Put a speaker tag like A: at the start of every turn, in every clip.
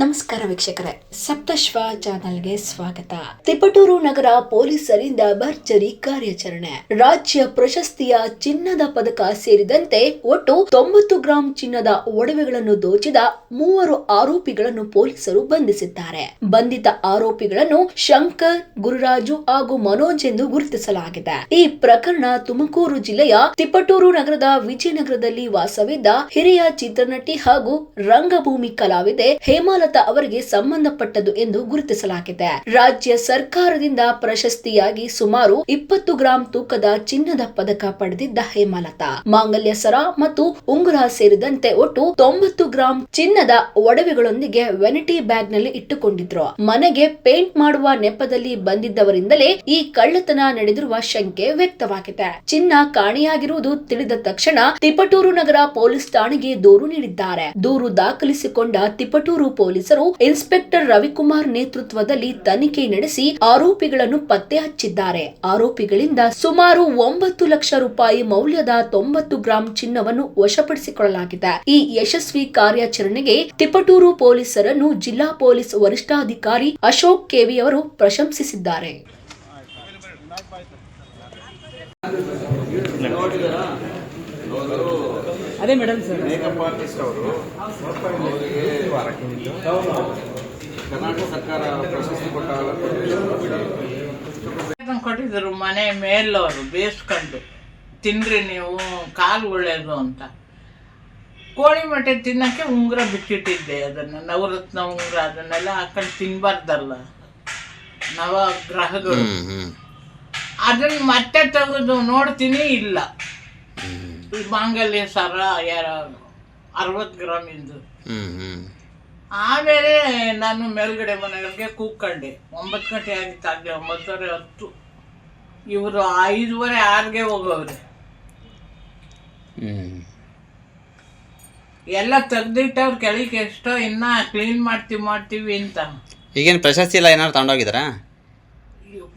A: ನಮಸ್ಕಾರ ವೀಕ್ಷಕರೇ, ಸಪ್ತಶ್ವ ಚಾನಲ್ಗೆ ಸ್ವಾಗತ. ತಿಪಟೂರು ನಗರ ಪೊಲೀಸರಿಂದ ಭರ್ಜರಿ ಕಾರ್ಯಾಚರಣೆ. ರಾಜ್ಯ ಪ್ರಶಸ್ತಿಯ ಚಿನ್ನದ ಪದಕ ಸೇರಿದಂತೆ ಒಟ್ಟು ತೊಂಬತ್ತು ಗ್ರಾಂ ಚಿನ್ನದ ಒಡವೆಗಳನ್ನು ದೋಚಿದ ಮೂವರು ಆರೋಪಿಗಳನ್ನು ಪೊಲೀಸರು ಬಂಧಿಸಿದ್ದಾರೆ. ಬಂಧಿತ ಆರೋಪಿಗಳನ್ನು ಶಂಕರ್, ಗುರುರಾಜು ಹಾಗೂ ಮನೋಜ್ ಎಂದು ಗುರುತಿಸಲಾಗಿದೆ. ಈ ಪ್ರಕರಣ ತುಮಕೂರು ಜಿಲ್ಲೆಯ ತಿಪಟೂರು ನಗರದ ವಿಜಯನಗರದಲ್ಲಿ ವಾಸವಿದ್ದ ಹಿರಿಯ ಚಿತ್ರನಟಿ ಹಾಗೂ ರಂಗಭೂಮಿ ಕಲಾವಿದೆ ಹೇಮಾಲತಾ ಅವರಿಗೆ ಸಂಬಂಧಪಟ್ಟದ್ದು ಎಂದು ಗುರುತಿಸಲಾಗಿದೆ. ರಾಜ್ಯ ಸರ್ಕಾರದಿಂದ ಪ್ರಶಸ್ತಿಯಾಗಿ ಸುಮಾರು ಇಪ್ಪತ್ತು ಗ್ರಾಂ ತೂಕದ ಚಿನ್ನದ ಪದಕ ಪಡೆದಿದ್ದ ಹೇಮಲತಾ. ಮಾಂಗಲ್ಯ ಸರ ಮತ್ತು ಉಂಗುರ ಸೇರಿದಂತೆ ಒಟ್ಟು ತೊಂಬತ್ತು ಗ್ರಾಂ ಚಿನ್ನದ ಒಡವೆಗಳೊಂದಿಗೆ ವೆನಿಟಿ ಬ್ಯಾಗ್ನಲ್ಲಿ ಇಟ್ಟುಕೊಂಡಿದ್ರು. ಮನೆಗೆ ಪೇಂಟ್ ಮಾಡುವ ನೆಪದಲ್ಲಿ ಬಂದಿದ್ದವರಿಂದಲೇ ಈ ಕಳ್ಳತನ ನಡೆದಿರುವ ಶಂಕೆ ವ್ಯಕ್ತವಾಗಿದೆ. ಚಿನ್ನ ಕಾಣೆಯಾಗಿರುವುದು ತಿಳಿದ ತಕ್ಷಣ ತಿಪಟೂರು ನಗರ ಪೊಲೀಸ್ ಠಾಣೆಗೆ ದೂರು ನೀಡಿದ್ದಾರೆ. ದೂರು ದಾಖಲಿಸಿಕೊಂಡ ತಿಪಟೂರು ಪೊಲೀಸರು ಇನ್ಸ್ಪೆಕ್ಟರ್ ರವಿಕುಮಾರ್ ನೇತೃತ್ವದಲ್ಲಿ ತನಿಖೆ ನಡೆಸಿ ಆರೋಪಿಗಳನ್ನು ಪತ್ತೆ ಹಚ್ಚಿದ್ದಾರೆ. ಆರೋಪಿಗಳಿಂದ ಸುಮಾರು ಒಂಬತ್ತು ಲಕ್ಷ ರೂಪಾಯಿ ಮೌಲ್ಯದ ತೊಂಬತ್ತು ಗ್ರಾಂ ಚಿನ್ನವನ್ನು ವಶಪಡಿಸಿಕೊಳ್ಳಲಾಗಿದೆ. ಈ ಯಶಸ್ವಿ ಕಾರ್ಯಾಚರಣೆಗೆ ತಿಪಟೂರು ಪೊಲೀಸರನ್ನು ಜಿಲ್ಲಾ ಪೊಲೀಸ್ ವರಿಷ್ಠಾಧಿಕಾರಿ ಅಶೋಕ್ ಕೆವಿ ಅವರು ಪ್ರಶಂಸಿಸಿದ್ದಾರೆ.
B: ಅದೇ ಮೇಡಮ್ ಸರ್
C: ಮೇಕಪ್ ಆರ್ಟಿಸ್ಟ್ ಅವರು ಕರ್ನಾಟಕ ಸರ್ಕಾರ ಪ್ರಶಸ್ತಿ
D: ಕೊಟ್ಟಿದ್ರು ಮನೆ ಮೇಲವರು ಬೇಯಿಸ್ಕೊಂಡು ತಿನ್ರಿ ನೀವು ಕಾಲು ಒಳ್ಳೇದು ಅಂತ. ಕೋಳಿ ಮೊಟ್ಟೆ ತಿನ್ನಕ್ಕೆ ಉಂಗುರ ಬಿಟ್ಟಿಟ್ಟಿದ್ದೆ ಅದನ್ನು ನವರತ್ನ ಉಂಗುರ ಅದನ್ನೆಲ್ಲ ಹಾಕೊಂಡು ತಿನ್ಬಾರ್ದಲ್ಲ. ನವಗ್ರಹಗಳು. ಅದನ್ನ ಮತ್ತೆ ತೆಗೆದು ನೋಡ್ತೀನಿ ಇಲ್ಲ. ಈ ಮಾಂಗಲ್ಯ ಸರ ಯಾರ ಅರವತ್ತು ಗ್ರಾಮಿಂದು ಆಮೇಲೆ ನಾನು ಮೇಲ್ಗಡೆ ಮನೆಗಳಿಗೆ ಕೂತ್ಕೊಂಡೆ. ಒಂಬತ್ತು ಗಂಟೆ ಆಗಿತ್ತು ಆಗಲಿ ಒಂಬತ್ತುವರೆ ಹತ್ತು. ಇವರು ಐದುವರೆ ಆರ್ಗೆ ಹೋಗೋರೆ ಎಲ್ಲ ತೆಗ್ದಿಟ್ಟವ್ರು ಕೆಳಗೆ ಎಷ್ಟೋ ಇನ್ನ ಕ್ಲೀನ್ ಮಾಡ್ತೀವಿ ಮಾಡ್ತೀವಿ ಅಂತ.
B: ಈಗೇನು ಪ್ರಶಸ್ತಿ ಇಲ್ಲ ಏನಾದ್ರು
D: ತಗೊಂಡೋಗಿದಾರ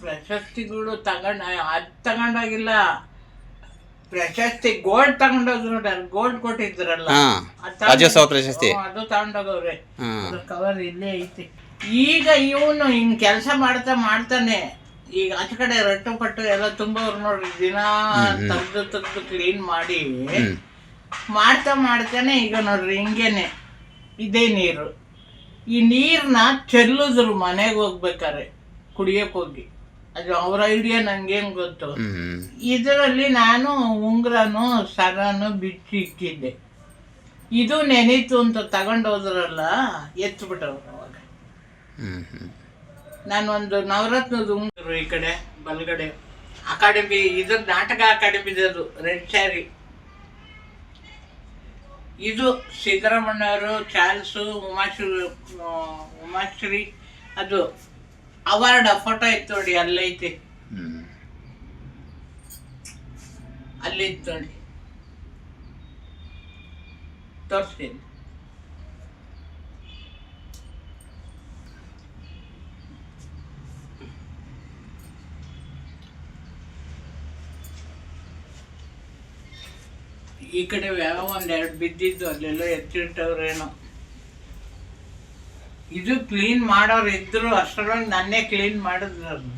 D: ಪ್ರಶಸ್ತಿಗಳು ತಗೊಂಡ ಅದು ತಗೊಂಡೋಗಿಲ್ಲ. ಪ್ರಶಸ್ತಿ ಗೋಲ್ಡ್ ತಗೊಂಡೋದ್ರು ಗೋಲ್ಡ್ ಕೊಟ್ಟಿದ್ರಲ್ಲ.
B: ಹಾ ರಾಜ್ಯೋತ್ಸವ ಪ್ರಶಸ್ತಿ.
D: ಹ್ಮ್, ಅದು ತಗೊಂಡೋಗವ್ರೆ. ಕವರ್ ಇಲ್ಲೇ ಐತಿ. ಈಗ ಇವನು ಹಿಂಗ್ ಕೆಲಸ ಮಾಡ್ತಾ ಮಾಡ್ತಾನೆ ಈಗ ಆಚೆ ಕಡೆ ರಟ್ಟು ಪಟ್ಟು ಎಲ್ಲ ತುಂಬವ್ರು ನೋಡ್ರಿ ದಿನ ತೆಗ್ದು ತೆಗ್ದು ಕ್ಲೀನ್ ಮಾಡಿ ಮಾಡ್ತಾ ಮಾಡ್ತಾನೆ ಈಗ ನೋಡ್ರಿ ಹಿಂಗೇನೆ. ಇದೇ ನೀರು. ಈ ನೀರ್ನ ಚೆಲ್ಲಿದ್ರು ಮನೆಗೆ ಹೋಗ್ಬೇಕಾರೆ ಕುಡಿಯಕ್ ಹೋಗಿ. ಅದು ಅವರ ಐಡಿಯಾ ನಂಗೇನು ಗೊತ್ತು? ಇದರಲ್ಲಿ ನಾನು ಉಂಗ್ರನು ಸರನು ಬಿಟ್ಟು ಇಕ್ಕಿದ್ದೆ ಇದು ನೆನೀತು ಅಂತ ತಗೊಂಡೋದ್ರಲ್ಲ ಎತ್ಬಿಟ್ಟವ್ರು ಅವಾಗ.
B: ಹ್ಮ್. ಹ್ಮ್
D: ನಾನು ಒಂದು ನವರತ್ನದ ಉಂಗ್ರು ಈ ಕಡೆ ಬಲಗಡೆ. ಅಕಾಡೆಮಿ ಇದು ನಾಟಕ ಅಕಾಡೆಮಿದದು ರೆಡ್ ಸ್ಯಾರಿ. ಇದು ಸಿದ್ದರಾಮಣ್ಣವರು ಚಾರ್ಲ್ಸು ಉಮಾಶ್ರೀ ಉಮಾಶ್ರೀ ಅದು ಅವಾರ್ಡ್ ಫೋಟೋ ಇತ್ತು ನೋಡಿ ಅಲ್ಲೈತೆ.
B: ಅಲ್ಲಿ
D: ಇತ್ತು ನೋಡಿ. ತೋರಿಸ್ತೀನಿ. ಈ ಕಡೆ ಯಾವ ಒಂದೆರಡು ಬಿದ್ದಿದ್ದು ಅಲ್ಲೆಲ್ಲ ಎತ್ತಿಟ್ಟವ್ರೇನೋ. ಇದು ಕ್ಲೀನ್ ಮಾಡೋರು ಇದ್ರು ಅಷ್ಟರೊಳಗೆ ನನ್ನೇ ಕ್ಲೀನ್ ಮಾಡಿದ್ರು ಅದನ್ನ.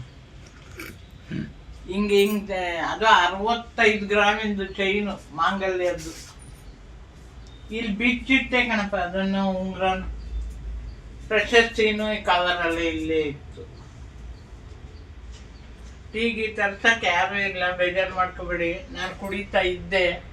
D: ಹಿಂಗೆ ಹಿಂಗೆ, ಅದು ಅರವತ್ತೈದು ಗ್ರಾಮಿಂದು ಚೈನು ಮಾಂಗಲ್ಯದ್ದು. ಇಲ್ಲಿ ಬಿಚ್ಚಿಟ್ಟೆ ಕಣಪ್ಪ, ಅದನ್ನು ಉಂಗ್ರ ಪ್ರಶಸ್ತಿನೂ ಈ ಕವರಲ್ಲಿ ಇಲ್ಲೇ ಇತ್ತು. ಹೀಗೆ ತರ್ಸಕ್ಕೆ ಯಾರೂ ಇಲ್ಲ, ಬೇಜಾರು ಮಾಡ್ಕೋಬೇಡಿ. ನಾನು ಕುಡಿತಾ ಇದ್ದೆ.